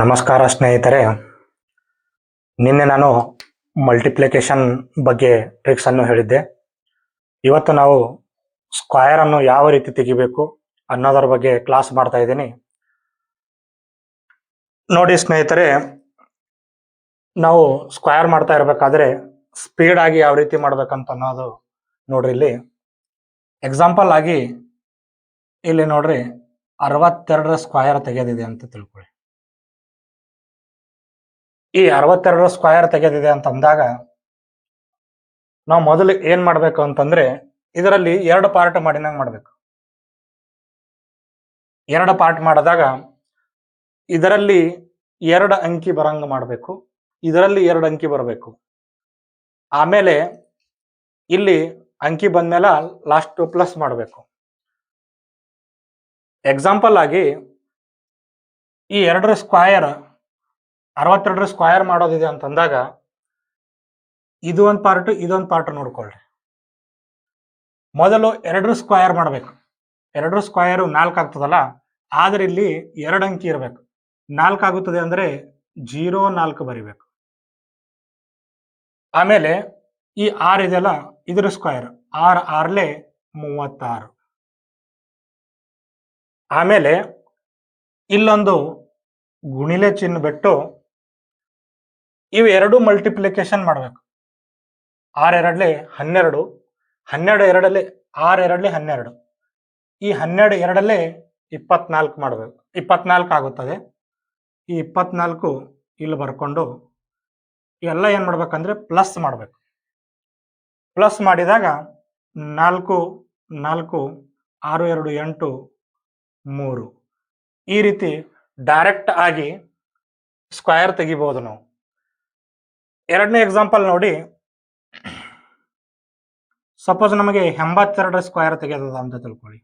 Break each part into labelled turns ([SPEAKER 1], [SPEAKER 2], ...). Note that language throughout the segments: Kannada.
[SPEAKER 1] ನಮಸ್ಕಾರ ಸ್ನೇಹಿತರೆ. ನಿನ್ನೆ ನಾನು ಮಲ್ಟಿಪ್ಲಿಕೇಶನ್ ಬಗ್ಗೆ ಟ್ರಿಕ್ಸ್ ಅನ್ನು ಹೇಳಿದ್ದೆ. ಇವತ್ತು ನಾವು ಸ್ಕ್ವಯರ್ ಅನ್ನು ಯಾವ ರೀತಿ ತೆಗಿಬೇಕು ಅನ್ನೋದರ ಬಗ್ಗೆ ಕ್ಲಾಸ್ ಮಾಡ್ತಾ ಇದ್ದೀನಿ. ನೋಡಿ ಸ್ನೇಹಿತರೆ, ನಾವು ಸ್ಕ್ವಯರ್ ಮಾಡ್ತಾ ಇರಬೇಕಾದ್ರೆ ಸ್ಪೀಡ್ ಆಗಿ ಯಾವ ರೀತಿ ಮಾಡ್ಬೇಕಂತ ಅನ್ನೋದು ನೋಡ್ರಿ ಇಲ್ಲಿ. ಎಕ್ಸಾಂಪಲ್ ಆಗಿ ಇಲ್ಲಿ ನೋಡ್ರಿ, ಅರವತ್ತೆರಡರ ಸ್ಕ್ವಯರ್ ತೆಗೆದಿದೆ ಅಂತ ತಿಳ್ಕೊಳ್ಳಿ. ಈ ಅರವತ್ತೆರಡು ಸ್ಕ್ವಯರ್ ತೆಗೆದಿದೆ ಅಂತ ಅಂದಾಗ ನಾವು ಮೊದಲು ಏನ್ ಮಾಡ್ಬೇಕು ಅಂತಂದ್ರೆ ಇದರಲ್ಲಿ ಎರಡು ಪಾರ್ಟ್ ಮಾಡಿದಂಗೆ ಮಾಡ್ಬೇಕು. ಎರಡು ಪಾರ್ಟ್ ಮಾಡಿದಾಗ ಇದರಲ್ಲಿ ಎರಡು ಅಂಕಿ ಬರಂಗ ಮಾಡಬೇಕು. ಇದರಲ್ಲಿ ಎರಡು ಅಂಕಿ ಬರಬೇಕು. ಆಮೇಲೆ ಇಲ್ಲಿ ಅಂಕಿ ಬಂದ್ಮೇಲೆ ಲಾಸ್ಟ್ ಪ್ಲಸ್ ಮಾಡಬೇಕು. ಎಕ್ಸಾಂಪಲ್ ಆಗಿ ಈ ಎರಡರ ಸ್ಕ್ವಯರ್ ಅರವತ್ತೆರಡರ ಸ್ಕ್ವಯರ್ ಮಾಡೋದಿದೆ ಅಂತಂದಾಗ, ಇದು ಒಂದು ಪಾರ್ಟ್ ಇದೊಂದು ಪಾರ್ಟ್ ನೋಡ್ಕೊಳ್ರಿ. ಮೊದಲು ಎರಡರ ಸ್ಕ್ವಯರ್ ಮಾಡಬೇಕು. ಎರಡರ ಸ್ಕ್ವಯರ್ ನಾಲ್ಕು ಆಗ್ತದಲ್ಲ, ಆದ್ರೆ ಇಲ್ಲಿ ಎರಡು ಅಂಕಿ ಇರಬೇಕು. ನಾಲ್ಕು ಆಗುತ್ತದೆ ಅಂದ್ರೆ ಜೀರೋ ನಾಲ್ಕು ಬರಿಬೇಕು. ಆಮೇಲೆ ಈ ಆರ್ ಇದೆಯಲ್ಲ, ಇದರ ಸ್ಕ್ವಯರ್ ಆರ್ ಆರ್ಲೆ ಮೂವತ್ತಾರು. ಆಮೇಲೆ ಇಲ್ಲೊಂದು ಗುಣಿಲೆ ಚಿಹ್ನೆ ಬಿಟ್ಟು ಇವು ಎರಡು ಮಲ್ಟಿಪ್ಲಿಕೇಶನ್ ಮಾಡಬೇಕು. ಆರ್ ಎರಡ್ಲಿ ಹನ್ನೆರಡು ಹನ್ನೆರಡು ಎರಡಲ್ಲಿ ಆರ್ ಎರಡ್ಲಿ ಹನ್ನೆರಡು. ಈ ಹನ್ನೆರಡು ಎರಡಲ್ಲಿ ಇಪ್ಪತ್ನಾಲ್ಕು ಮಾಡಬೇಕು. ಇಪ್ಪತ್ನಾಲ್ಕು ಆಗುತ್ತದೆ. ಈ ಇಪ್ಪತ್ನಾಲ್ಕು ಇಲ್ಲಿ ಬರ್ಕೊಂಡು ಎಲ್ಲ ಏನು ಮಾಡ್ಬೇಕಂದ್ರೆ ಪ್ಲಸ್ ಮಾಡಬೇಕು. ಪ್ಲಸ್ ಮಾಡಿದಾಗ ನಾಲ್ಕು ನಾಲ್ಕು, ಆರು, ಎರಡು, ಎಂಟು, ಮೂರು. ಈ ರೀತಿ ಡೈರೆಕ್ಟ್ ಆಗಿ ಸ್ಕ್ವಯರ್ ತೆಗಿಬೋದು ನಾವು. ಎರಡನೇ ಎಕ್ಸಾಂಪಲ್ ನೋಡಿ. ಸಪೋಸ್ ನಮಗೆ ಎಂಬತ್ತೆರಡರ ಸ್ಕ್ವೇರ್ ತೆಗೆದದ ಅಂತ ತಿಳ್ಕೊಳ್ಳಿ.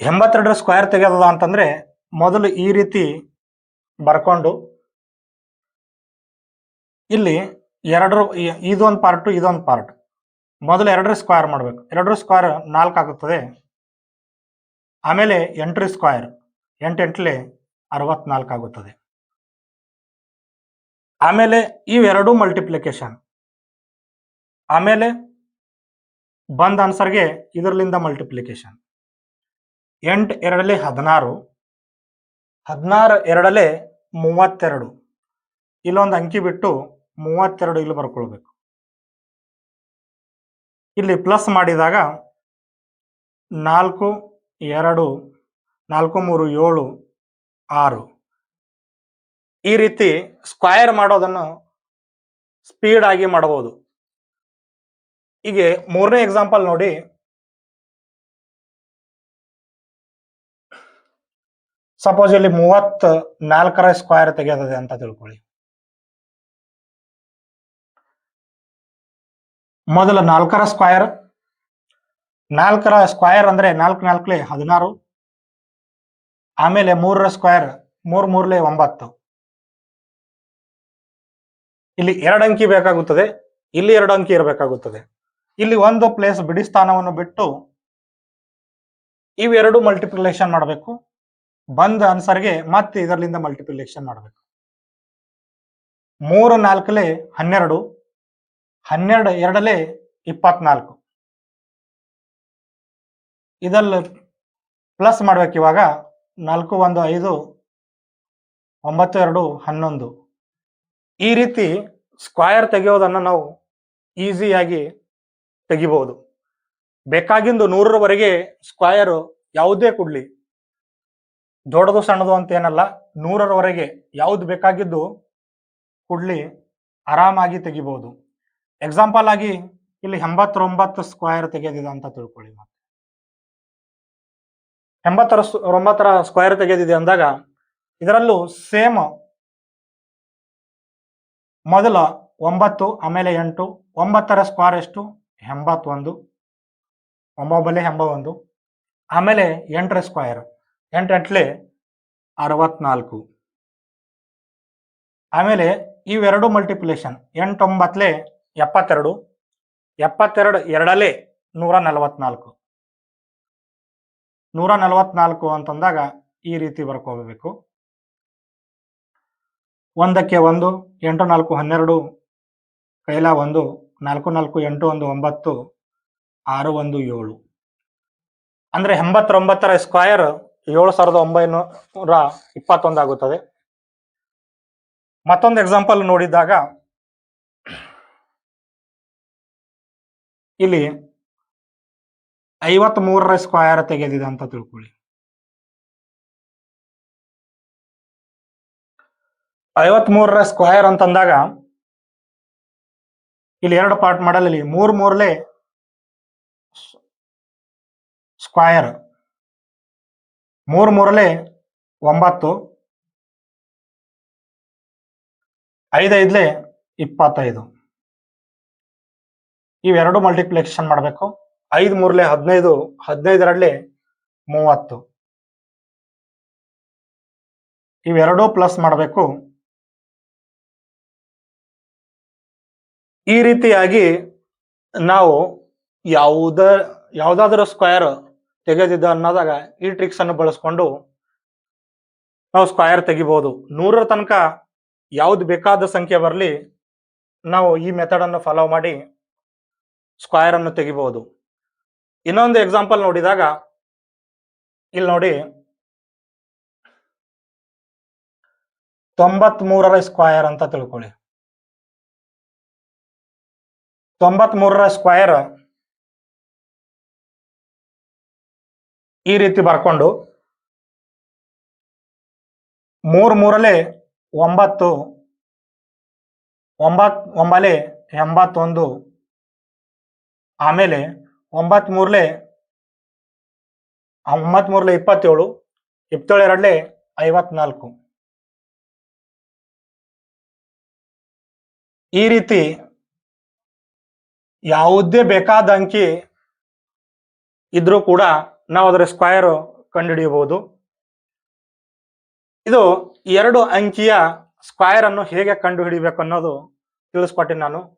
[SPEAKER 1] ಎಂಬತ್ತೆರಡರ ಸ್ಕ್ವೇರ್ ತೆಗೆದದ ಅಂತಂದ್ರೆ ಮೊದಲು ಈ ರೀತಿ ಬರ್ಕೊಂಡು ಇಲ್ಲಿ ಎರಡರ ಇದೊಂದು ಪಾರ್ಟು ಇದೊಂದು ಪಾರ್ಟ್ ಮೊದಲು ಎರಡರ ಸ್ಕ್ವೇರ್ ಮಾಡಬೇಕು. ಎರಡರ ಸ್ಕ್ವೇರ್ ನಾಲ್ಕು ಆಗುತ್ತದೆ. ಆಮೇಲೆ ಎಂಟರ ಸ್ಕ್ವೇರ್ ಎಂಟು ಎಂಟ್ಲೆ ಅರವತ್ನಾಲ್ಕು ಆಗುತ್ತದೆ. ಆಮೇಲೆ ಇವೆರಡೂ ಮಲ್ಟಿಪ್ಲಿಕೇಶನ್ ಆಮೇಲೆ ಬಂದ ಆನ್ಸರ್ಗೆ ಇದರಲ್ಲಿಂದ ಮಲ್ಟಿಪ್ಲಿಕೇಶನ್ ಎಂಟು ಎರಡಲೆ ಹದಿನಾರು ಹದಿನಾರು ಎರಡಲೆ ಮೂವತ್ತೆರಡು. ಇಲ್ಲೊಂದು ಅಂಕಿ ಬಿಟ್ಟು ಮೂವತ್ತೆರಡು ಇಲ್ಲಿ ಬರ್ಕೊಳ್ಬೇಕು. ಇಲ್ಲಿ ಪ್ಲಸ್ ಮಾಡಿದಾಗ ನಾಲ್ಕು ಎರಡು, ನಾಲ್ಕು ಮೂರು ಏಳು, ಆರು. ಈ ರೀತಿ ಸ್ಕ್ವಯರ್ ಮಾಡೋದನ್ನು ಸ್ಪೀಡ್ ಆಗಿ ಮಾಡಬಹುದು. ಹೀಗೆ ಮೂರನೇ ಎಕ್ಸಾಂಪಲ್ ನೋಡಿ. ಸಪೋಸ್ ಇಲ್ಲಿ ಮೂವತ್ ನಾಲ್ಕರ ಸ್ಕ್ವಯರ್ ತೆಗೆಯದಿದೆ ಅಂತ ತಿಳ್ಕೊಳ್ಳಿ. ಮೊದಲ ನಾಲ್ಕರ ಸ್ಕ್ವಯರ್ ನಾಲ್ಕರ ಸ್ಕ್ವಯರ್ ಅಂದ್ರೆ ನಾಲ್ಕು ನಾಲ್ಕಲೆ ಹದಿನಾರು, ಆಮೇಲೆ ಮೂರರ ಸ್ಕ್ವಯರ್ ಮೂರ್ ಮೂರ್ಲೆ ಒಂಬತ್ತು. ಇಲ್ಲಿ ಎರಡು ಅಂಕಿ ಬೇಕಾಗುತ್ತದೆ, ಇಲ್ಲಿ ಎರಡು ಅಂಕಿ ಇರಬೇಕಾಗುತ್ತದೆ. ಇಲ್ಲಿ ಒಂದು ಪ್ಲೇಸ್ ಬಿಡಿ ಸ್ಥಾನವನ್ನು ಬಿಟ್ಟು ಇವೆರಡು ಮಲ್ಟಿಪ್ಲಿಕೇಶನ್ ಮಾಡಬೇಕು. ಬಂದ ಆನ್ಸರ್ಗೆ ಮತ್ತೆ ಇದರಲ್ಲಿಂದ ಮಲ್ಟಿಪ್ಲಿಕೇಶನ್ ಮಾಡಬೇಕು. ಮೂರು ನಾಲ್ಕಲೆ ಹನ್ನೆರಡು ಹನ್ನೆರಡು ಎರಡಲೆ ಇಪ್ಪತ್ನಾಲ್ಕು. ಇದಲ್ಲ ಪ್ಲಸ್ ಮಾಡ್ಬೇಕು ಇವಾಗ ನಾಲ್ಕು, ಒಂದು, ಐದು, ಒಂಬತ್ತು, ಎರಡು, ಹನ್ನೊಂದು. ಈ ರೀತಿ ಸ್ಕ್ವಯರ್ ತೆಗೆಯೋದನ್ನು ನಾವು ಈಸಿಯಾಗಿ ತೆಗಿಬಹುದು ಬೇಕಾಗಿಂದು ನೂರರವರೆಗೆ ಸ್ಕ್ವಯರ್ ಯಾವುದೇ ಕೊಡ್ಲಿ, ದೊಡ್ಡದು ಸಣ್ಣದು ಅಂತ ಏನಲ್ಲ, ನೂರರವರೆಗೆ ಯಾವ್ದು ಬೇಕಾಗಿದ್ದು ಕೊಡ್ಲಿ ಆರಾಮಾಗಿ ತೆಗಿಬಹುದು ಎಕ್ಸಾಂಪಲ್ ಆಗಿ ಇಲ್ಲಿ ಎಂಬತ್ತರೊಂಬತ್ತು ಸ್ಕ್ವಯರ್ ತೆಗೆದಿದೆ ಅಂತ ತಿಳ್ಕೊಳ್ಳಿ ಮತ್ತೆ. ಎಂಬತ್ತರ ಒಂಬತ್ತರ ಸ್ಕ್ವಯರ್ ತೆಗೆದಿದೆ ಅಂದಾಗ ಇದರಲ್ಲೂ ಸೇಮ್ ಮೊದಲ ಒಂಬತ್ತು ಆಮೇಲೆ ಎಂಟು, ಒಂಬತ್ತರ ಸ್ಕ್ವಾರ್ ಎಷ್ಟು? ಎಂಬತ್ತೊಂದು. ಒಂಬೊಬ್ಬಲೆ ಎಂಬ ಒಂದು ಆಮೇಲೆ ಎಂಟರ ಸ್ಕ್ವಯರ್ ಎಂಟು ಎಂಟ್ಲೆ ಅರವತ್ನಾಲ್ಕು. ಆಮೇಲೆ ಇವೆರಡು ಮಲ್ಟಿಪ್ಲೇಷನ್ ಎಂಟೊಂಬತ್ತಲೆ ಎಪ್ಪತ್ತೆರಡು. ಎಪ್ಪತ್ತೆರಡು ಎರಡಲೆ ನೂರ ನಲವತ್ನಾಲ್ಕು. ನೂರ ನಲವತ್ನಾಲ್ಕು ಅಂತಂದಾಗ ಈ ರೀತಿ ಬರ್ಕೋಬೇಕು. ಒಂದಕ್ಕೆ ಒಂದು ಎಂಟು ನಾಲ್ಕು ಹನ್ನೆರಡು, ಕೈಲ ಒಂದು, ನಾಲ್ಕು ನಾಲ್ಕು ಎಂಟು ಒಂದು ಒಂಬತ್ತು, ಆರು ಒಂದು ಏಳು. ಅಂದ್ರೆ ಎಂಬತ್ತೊಂಬತ್ತರ ಸ್ಕ್ವಯರ್ ಏಳು ಸಾವಿರದ ಒಂಬೈನೂರ ಇಪ್ಪತ್ತೊಂದಾಗುತ್ತದೆ ಮತ್ತೊಂದು ಎಕ್ಸಾಂಪಲ್ ನೋಡಿದಾಗ, ಇಲ್ಲಿ ಐವತ್ ಮೂರರ ಸ್ಕ್ವಯರ್ ತೆಗೆದಿದೆ ಅಂತ ತಿಳ್ಕೊಳ್ಳಿ. ಐವತ್ ಮೂರರ ಸ್ಕ್ವಯರ್ ಅಂತಂದಾಗ ಇಲ್ಲಿ ಎರಡು ಪಾರ್ಟ್ ಮಾಡಲ್ಲ, ಇಲ್ಲಿ ಮೂರ್ ಮೂರ್ಲೆ ಸ್ಕ್ವಯರ್ ಮೂರ್ ಮೂರಲೆ ಒಂಬತ್ತು. ಐದೈದ್ಲೆ ಇಪ್ಪತ್ತೈದು. ಇವೆರಡು ಮಲ್ಟಿಪ್ಲಿಕೇಶನ್ ಮಾಡಬೇಕು. ಐದು ಮೂರ್ಲೆ ಹದಿನೈದು, ಹದಿನೈದರಲ್ಲಿ ಮೂವತ್ತು. ಇವೆರಡೂ ಪ್ಲಸ್ ಮಾಡಬೇಕು. ಈ ರೀತಿಯಾಗಿ ನಾವು ಯಾವುದ, ಯಾವುದಾದ್ರೂ ಸ್ಕ್ವಯರ್ ತೆಗೆದಿದ್ದ ಅನ್ನೋದಾಗ ಈ ಟ್ರಿಕ್ಸ್ ಅನ್ನು ಬಳಸ್ಕೊಂಡು ನಾವು ಸ್ಕ್ವಯರ್ ತೆಗಿಬಹುದು ನೂರರ ತನಕ ಯಾವ್ದು ಬೇಕಾದ ಸಂಖ್ಯೆ ಬರಲಿ ನಾವು ಈ ಮೆಥಡ್ ಅನ್ನು ಫಾಲೋ ಮಾಡಿ ಸ್ಕ್ವಯರ್ ಅನ್ನು ತೆಗಿಬಹುದು ಇನ್ನೊಂದು ಎಕ್ಸಾಂಪಲ್ ನೋಡಿದಾಗ, ಇಲ್ಲಿ ನೋಡಿ. ತೊಂಬತ್ ಮೂರರ ಸ್ಕ್ವಯರ್ ಅಂತ ತಿಳ್ಕೊಳ್ಳಿ. ತೊಂಬತ್ ಮೂರರ ಸ್ಕ್ವಯರ್ ಈ ರೀತಿ ಬರ್ಕೊಂಡು ಮೂರ್ ಮೂರಲೆ ಒಂಬತ್ತು, ಒಂಬತ್ ಒಂಬಲೆ ಎಂಬತ್ತೊಂದು, ಆಮೇಲೆ ಒಂಬತ್ ಮೂರ್ಲೆ ಒಂಬತ್ ಮೂರ್ಲೆ ಇಪ್ಪತ್ತೇಳು ಇಪ್ಪತ್ತೇಳು ಎರಡ್ಲೆ ಐವತ್ನಾಲ್ಕು. ಈ ರೀತಿ ಯಾವುದೇ ಬೇಕಾದ ಅಂಕಿ ಇದ್ರೂ ಕೂಡ ನಾವು ಅದರ ಸ್ಕ್ವಯರ್ ಕಂಡುಹಿಡಿಯಬಹುದು. ಇದು ಎರಡು ಅಂಕಿಯ ಸ್ಕ್ವಯರ್ ಅನ್ನು ಹೇಗೆ ಕಂಡುಹಿಡಿಬೇಕು ಅನ್ನೋದು ತಿಳಿಸ್ಕೊಟ್ಟೆ ನಾನು.